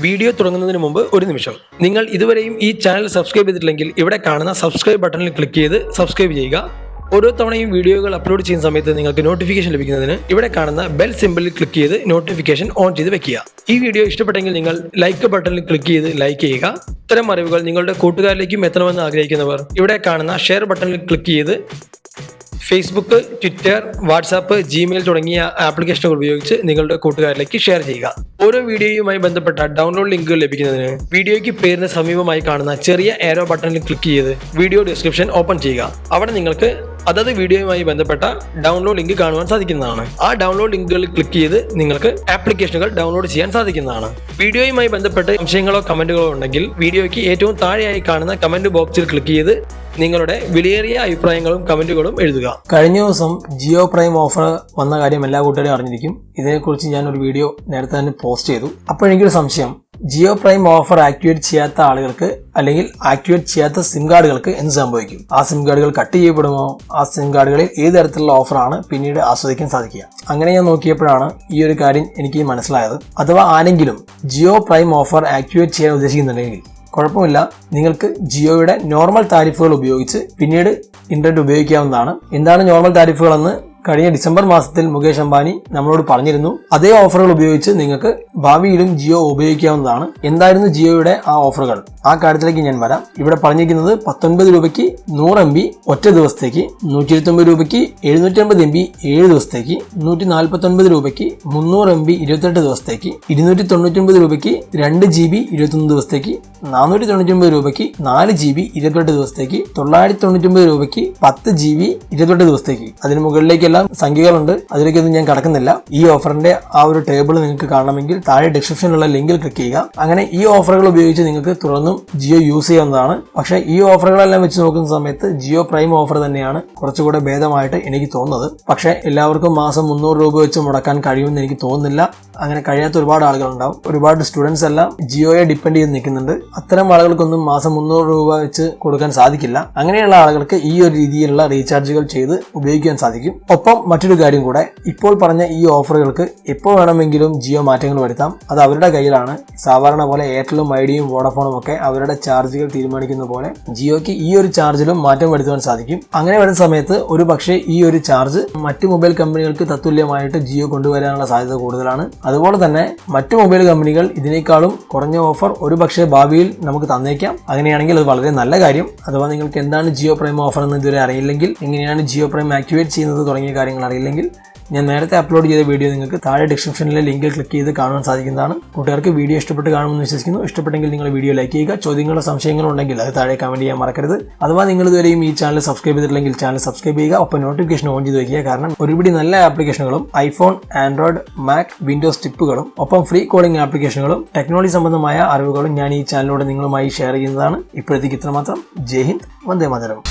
Video തുടങ്ങുന്നതിന് മുമ്പ് ഒരു നിമിഷം. നിങ്ങൾ ഇതുവരെയും ഈ ചാനൽ സബ്സ്ക്രൈബ് ചെയ്തിട്ടില്ലെങ്കിൽ ഇവിടെ കാണുന്ന സബ്സ്ക്രൈബ് ബട്ടണിൽ ക്ലിക്ക് ചെയ്ത് സബ്സ്ക്രൈബ് ചെയ്യുക. ഓരോ തവണയും വീഡിയോകൾ അപ്ലോഡ് ചെയ്യുന്ന സമയത്ത് നിങ്ങൾക്ക് നോട്ടിഫിക്കേഷൻ ലഭിക്കുന്നതിന് ഇവിടെ കാണുന്ന ബെൽ സിമ്പിളിൽ ക്ലിക്ക് ചെയ്ത് നോട്ടിഫിക്കേഷൻ ഓൺ ചെയ്ത് വെക്കുക. ഈ വീഡിയോ ഇഷ്ടപ്പെട്ടെങ്കിൽ നിങ്ങൾ ലൈക്ക് ബട്ടണിൽ ക്ലിക്ക് ചെയ്ത് ലൈക്ക് ചെയ്യുക. ഇത്തരം അറിവുകൾ നിങ്ങളുടെ കൂട്ടുകാരിലേക്കും എത്തണമെന്ന് ആഗ്രഹിക്കുന്നവർ ഇവിടെ കാണുന്ന ഷെയർ ബട്ടണിൽ ക്ലിക്ക് ചെയ്ത് ഫേസ്ബുക്ക് ട്വിറ്റർ വാട്സാപ്പ് ജിമെയിൽ തുടങ്ങിയ ആപ്ലിക്കേഷനുകൾ ഉപയോഗിച്ച് നിങ്ങളുടെ കൂട്ടുകാരിലേക്ക് ഷെയർ ചെയ്യുക. ഓരോ വീഡിയോയുമായി ബന്ധപ്പെട്ട ഡൗൺലോഡ് ലിങ്കുകൾ ലഭിക്കുന്നതിന് വീഡിയോയ്ക്ക് പേരിന് സമീപമായി കാണുന്ന ചെറിയ ഏരോ ബട്ടണിൽ ക്ലിക്ക് ചെയ്ത് വീഡിയോ ഡിസ്ക്രിപ്ഷൻ ഓപ്പൺ ചെയ്യുക. അവിടെ നിങ്ങൾക്ക് അതത് വീഡിയോയുമായി ബന്ധപ്പെട്ട ഡൗൺലോഡ് ലിങ്ക് കാണുവാൻ സാധിക്കുന്നതാണ്. ആ ഡൗൺലോഡ് ലിങ്കുകളിൽ ക്ലിക്ക് ചെയ്ത് നിങ്ങൾക്ക് ആപ്ലിക്കേഷനുകൾ ഡൗൺലോഡ് ചെയ്യാൻ സാധിക്കുന്നതാണ്. വീഡിയോയുമായി ബന്ധപ്പെട്ട് സംശയങ്ങളോ കമന്റുകളോ ഉണ്ടെങ്കിൽ വീഡിയോയ്ക്ക് ഏറ്റവും താഴെയായി കാണുന്ന കമന്റ് ബോക്സിൽ ക്ലിക്ക് ചെയ്ത് നിങ്ങളുടെ വിലയേറിയ അഭിപ്രായങ്ങളും കമന്റുകളും എഴുതുക. കഴിഞ്ഞ ദിവസം ജിയോ പ്രൈം ഓഫർ വന്ന കാര്യം എല്ലാ കൂട്ടുകാരും അറിഞ്ഞിരിക്കും. ഇതിനെക്കുറിച്ച് ഞാൻ ഒരു വീഡിയോ നേരത്തെ തന്നെ പോസ്റ്റ് ചെയ്തു. അപ്പോൾ എനിക്കൊരു സംശയം. ജിയോ പ്രൈം ഓഫർ ആക്ടിവേറ്റ് ചെയ്യാത്ത ആളുകൾക്ക് അല്ലെങ്കിൽ ആക്ടിവേറ്റ് ചെയ്യാത്ത സിം കാർഡുകൾക്ക് എന്ത് സംഭവിക്കും? ആ സിം കാർഡുകൾ കട്ട് ചെയ്യപ്പെടുമോ? ആ സിം കാർഡുകളിൽ ഏത് തരത്തിലുള്ള ഓഫറാണ് പിന്നീട് ആസ്വദിക്കാൻ സാധിക്കുക? അങ്ങനെ ഞാൻ നോക്കിയപ്പോഴാണ് ഈ ഒരു കാര്യം എനിക്ക് മനസ്സിലായത്. അഥവാ ആരെങ്കിലും ജിയോ പ്രൈം ഓഫർ ആക്ടിവേറ്റ് ചെയ്യാൻ ഉദ്ദേശിക്കുന്നുണ്ടെങ്കിൽ കുഴപ്പമില്ല. നിങ്ങൾക്ക് ജിയോയുടെ നോർമൽ താരിഫുകൾ ഉപയോഗിച്ച് പിന്നീട് ഇന്റർനെറ്റ് ഉപയോഗിക്കാവുന്നതാണ്. എന്താണ് നോർമൽ താരിഫുകൾ എന്ന് കഴിഞ്ഞ ഡിസംബർ മാസത്തിൽ മുകേഷ് അംബാനി നമ്മളോട് പറഞ്ഞിരുന്നു അതേ ഓഫറുകൾ ഉപയോഗിച്ച് നിങ്ങൾക്ക് ഭാവിയിലും ജിയോ ഉപയോഗിക്കാവുന്നതാണ്. എന്തായിരുന്നു ജിയോയുടെ ആ ഓഫറുകൾ? ആ കാര്യത്തിലേക്ക് ഞാൻ വരാം. ഇവിടെ പറഞ്ഞിരിക്കുന്നത് പത്തൊൻപത് രൂപയ്ക്ക് നൂറ് എം ബി ഒറ്റ ദിവസത്തേക്ക് നൂറ്റി ഇരുപത്തൊമ്പത് രൂപയ്ക്ക് എഴുന്നൂറ്റമ്പത് എം ബി ഏഴ് ദിവസത്തേക്ക് നൂറ്റി നാൽപ്പത്തൊൻപത് രൂപയ്ക്ക് മുന്നൂറ് എം ബി ഇരുപത്തെട്ട് ദിവസത്തേക്ക് ഇരുന്നൂറ്റി തൊണ്ണൂറ്റൊമ്പത് രൂപയ്ക്ക് രണ്ട് ജി ബി ഇരുപത്തൊന്ന് ദിവസത്തേക്ക് നാനൂറ്റി തൊണ്ണൂറ്റൊമ്പത് രൂപയ്ക്ക് നാല് ജി ബി ഇരുപത്തെട്ട് ദിവസത്തേക്ക് തൊള്ളായിരത്തി തൊണ്ണൂറ്റൊമ്പത് രൂപയ്ക്ക് പത്ത് ജി ബി ഇരുപത്തെട്ട് ദിവസത്തേക്ക്. അതിന് മുകളിലേക്കെല്ലാം സംഖ്യകളുണ്ട്. അതിലേക്കൊന്നും ഞാൻ കടക്കുന്നില്ല. ഈ ഓഫറിന്റെ ആ ഒരു ടേബിൾ നിങ്ങൾക്ക് കാണണമെങ്കിൽ താഴെ ഡിസ്ക്രിപ്ഷനിലുള്ള ലിങ്കിൽ ക്ലിക്ക് ചെയ്യുക. അങ്ങനെ ഈ ഓഫറുകൾ ഉപയോഗിച്ച് നിങ്ങൾക്ക് തുടർന്നും ജിയോ യൂസ് ചെയ്യാവുന്നതാണ്. പക്ഷേ ഈ ഓഫറുകളെല്ലാം വെച്ച് നോക്കുന്ന സമയത്ത് ജിയോ പ്രൈം ഓഫർ തന്നെയാണ് കുറച്ചുകൂടെ ഭേദമായിട്ട് എനിക്ക് തോന്നുന്നത്. പക്ഷേ എല്ലാവർക്കും മാസം മുന്നൂറ് രൂപ വെച്ച് മുടക്കാൻ കഴിയുമെന്ന് എനിക്ക് തോന്നുന്നില്ല. അങ്ങനെ കഴിയാത്ത ഒരുപാട് ആളുകളുണ്ടാവും. ഒരുപാട് സ്റ്റുഡൻസ് എല്ലാം ജിയോയെ ഡിപ്പെൻഡ് ചെയ്ത് നിൽക്കുന്നുണ്ട്. അത്തരം ആളുകൾക്കൊന്നും മാസം മുന്നൂറ് രൂപ വെച്ച് കൊടുക്കാൻ സാധിക്കില്ല. അങ്ങനെയുള്ള ആളുകൾക്ക് ഈ ഒരു രീതിയിലുള്ള റീചാർജുകൾ ചെയ്ത് ഉപയോഗിക്കാൻ സാധിക്കും. ഒപ്പം മറ്റൊരു കാര്യം കൂടെ. ഇപ്പോൾ പറഞ്ഞ ഈ ഓഫറുകൾക്ക് എപ്പോൾ വേണമെങ്കിലും ജിയോ മാറ്റങ്ങൾ വരുത്താം. അത് അവരുടെ കയ്യിലാണ്. സാധാരണ പോലെ എയർടെലും ഐഡിയയും വോഡഫോണും ഒക്കെ അവരുടെ ചാർജുകൾ തീരുമാനിക്കുന്ന പോലെ ജിയോയ്ക്ക് ഈ ഒരു ചാർജിലും മാറ്റം വരുത്തുവാൻ സാധിക്കും. അങ്ങനെ വരുന്ന സമയത്ത് ഒരു പക്ഷേ ഈ ഒരു ചാർജ് മറ്റ് മൊബൈൽ കമ്പനികൾക്ക് തത്തുല്യമായിട്ട് ജിയോ കൊണ്ടുവരാനുള്ള സാധ്യത കൂടുതലാണ്. അതുപോലെ തന്നെ മറ്റു മൊബൈൽ കമ്പനികൾ ഇതിനേക്കാളും കുറഞ്ഞ ഓഫർ ഒരു പക്ഷേ ഭാവിയിൽ നമുക്ക് തന്നേക്കാം. അങ്ങനെയാണെങ്കിൽ അത് വളരെ നല്ല കാര്യം. അഥവാ നിങ്ങൾക്ക് എന്താണ് ജിയോ പ്രൈം ഓഫർ എന്ന് ഇതുവരെ അറിയില്ലെങ്കിൽ എങ്ങനെയാണ് ജിയോ പ്രൈം ആക്ടിവേറ്റ് ചെയ്യുന്നത് തുടങ്ങിയ കാര്യങ്ങൾ അറിയില്ലെങ്കിൽ ഞാൻ നേരത്തെ അപ്ലോഡ് ചെയ്ത വീഡിയോ നിങ്ങൾക്ക് താഴെ ഡിസ്ക്രിപ്ഷനിലെ ലിങ്കിൽ ക്ലിക്ക് ചെയ്ത് കാണാൻ സാധിക്കുന്നതാണ്. കൂട്ടുകാർക്ക് വീഡിയോ ഇഷ്ടപ്പെട്ട് കാണുമെന്ന് വിശ്വസിക്കുന്നു. ഇഷ്ടപ്പെട്ടെങ്കിൽ നിങ്ങൾ വീഡിയോ ലൈക്ക് ചെയ്യുക. ചോദ്യങ്ങളോ സംശയങ്ങളോ ഉണ്ടെങ്കിൽ അത് താഴെ കമന്റ് ചെയ്യാൻ മറക്കരുത്. അഥവാ നിങ്ങൾ ഇതുവരെയും ഈ ചാനൽ സബ്സ്ക്രൈബ് ചെയ്തിട്ടില്ലെങ്കിൽ ചാനൽ സബ്സ്ക്രൈബ് ചെയ്യുക. ഒപ്പം നോട്ടിഫിക്കേഷൻ ഓൺ ചെയ്ത് വയ്ക്കുക. കാരണം ഒരുപിടി നല്ല ആപ്ലിക്കേഷനുകളും ഐഫോൺ ആൻഡ്രോയിഡ് മാക് വിൻഡോസ് ടിപ്പുകളും ഒപ്പം ഫ്രീ കോളിംഗ് ആപ്ലിക്കേഷനുകളും ടെക്നോളജി സംബന്ധമായ അറിവുകളും ഞാൻ ഈ ചാനലിലൂടെ നിങ്ങളുമായി ഷെയർ ചെയ്യുന്നതാണ്. ഇപ്പോഴത്തേക്ക് ഇത്രമാത്രം. ജയ് ഹിന്ദ്. വന്ദേ മാതരം.